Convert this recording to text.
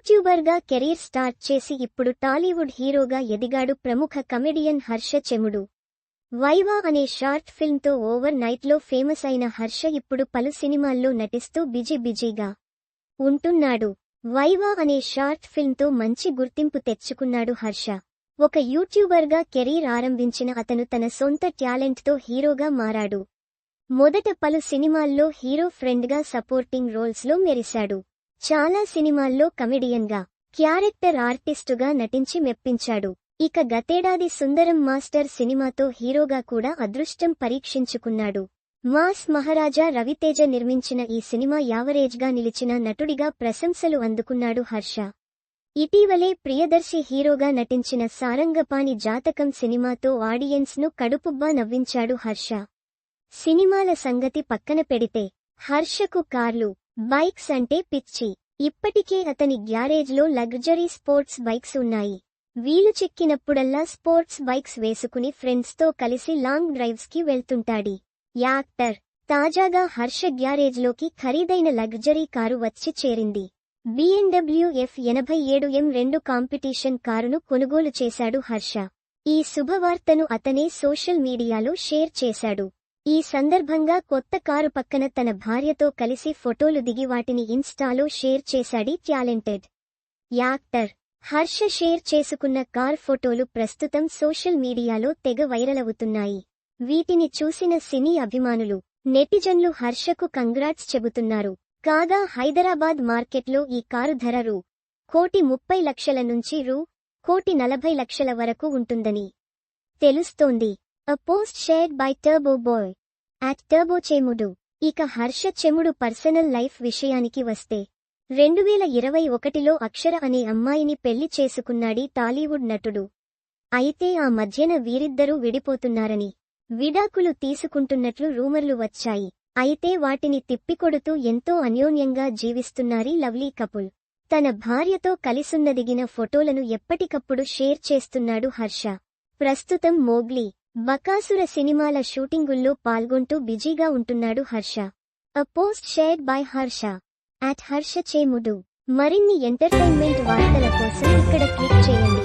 యూట్యూబర్గా career start చేసి ఇప్పుడు టాలీవుడ్ హీరోగా ఎదిగాడు ప్రముఖ కమెడియన్ హర్ష చెముడు. వైవా అనే షార్ట్ ఫిల్మ్తో ఓవర్ నైట్లో ఫేమస్ అయిన హర్ష ఇప్పుడు పలు సినిమాల్లో నటిస్తూ బిజీ బిజీగా ఉంటున్నాడు. వైవా అనే షార్ట్ ఫిల్మ్తో మంచి గుర్తింపు తెచ్చుకున్నాడు హర్ష. ఒక యూట్యూబర్గా కెరీర్ ఆరంభించిన అతను తన సొంత టాలెంట్తో హీరోగా మారాడు. మొదట పలు సినిమాల్లో హీరో ఫ్రెండ్గా సపోర్టింగ్ రోల్స్లో మెరిశాడు. చాలా సినిమాల్లో కమెడియన్గా క్యారెక్టర్ ఆర్టిస్టుగా నటించి మెప్పించాడు. ఇక గతేడాది సుందరం మాస్టర్ సినిమాతో హీరోగా కూడా అదృష్టం పరీక్షించుకున్నాడు. మాస్ మహారాజా రవితేజ నిర్మించిన ఈ సినిమా యావరేజ్గా నిలిచిన నటుడిగా ప్రశంసలు అందుకున్నాడు హర్ష. ఇటీవలే ప్రియదర్శి హీరోగా నటించిన సారంగపాణి జాతకం సినిమాతో ఆడియన్స్ను కడుపుబ్బా నవ్వించాడు హర్ష. సినిమాల సంగతి పక్కన పెడితే హర్షకు కార్లు బైక్స్ అంటే పిచ్చి. ఇప్పటికే అతని గ్యారేజ్లో లగ్జరీ స్పోర్ట్స్ బైక్స్ ఉన్నాయి. వీలు చెక్కినప్పుడల్లా స్పోర్ట్స్ బైక్స్ వేసుకుని ఫ్రెండ్స్తో కలిసి లాంగ్ డ్రైవ్స్కి వెళ్తుంటాడి. యాక్టర్. తాజాగా హర్ష గ్యారేజ్లోకి ఖరీదైన లగ్జరీ కారు వచ్చి చేరింది. బీఎండబ్ల్యూ ఎఫ్ ఎనభై ఏడు ఎం రెండు కాంపిటీషన్ కారును కొనుగోలు చేశాడు హర్ష. ఈ శుభవార్తను అతనే సోషల్ మీడియాలో షేర్ చేశాడు. ఈ సందర్భంగా కొత్త కారు పక్కన తన భార్యతో కలిసి ఫోటోలు దిగి వాటిని ఇన్స్టాలో షేర్ చేశాడి టాలెంటెడ్ యాక్టర్. హర్ష షేర్ చేసుకున్న కార్ ఫోటోలు ప్రస్తుతం సోషల్ మీడియాలో తెగ వైరల్ అవుతున్నాయి వీటిని చూసిన సినీ అభిమానులు నెటిజన్లు హర్షకు కంగ్రాట్స్ చెబుతున్నారు. కాగా హైదరాబాద్ మార్కెట్లో ఈ కారు ధర రూ. కోటి ముప్పై లక్షల నుంచి రూ. కోటి నలభై లక్షల వరకు ఉంటుందని తెలుస్తోంది. A post shared by turbo boy. At టర్బోచేముడు ఇక హర్ష చెముడు పర్సనల్ లైఫ్ విషయానికి వస్తే రెండు వేల ఇరవై ఒకటిలో అక్షర అనే అమ్మాయిని పెళ్ళి చేసుకున్నాడీ టాలీవుడ్ నటుడు. అయితే ఆ మధ్యన వీరిద్దరూ విడిపోతున్నారని విడాకులు తీసుకుంటున్నట్లు రూమర్లు వచ్చాయి. అయితే వాటిని తిప్పికొడుతూ ఎంతో అన్యోన్యంగా జీవిస్తున్నారీ లవ్లీ కపుల్. తన భార్యతో కలిసున్నదిగిన ఫోటోలను ఎప్పటికప్పుడు షేర్ చేస్తున్నాడు హర్ష. ప్రస్తుతం మోగ్లీ బకాసుర సినిమాల షూటింగుల్లో పాల్గొంటూ బిజీగా ఉంటున్నాడు Harsha. A post shared by Harsha. At Harsha Chemudu మరిన్ని ఎంటర్టైన్మెంట్ వార్తల కోసం ఇక్కడ క్లిక్ చేయండి.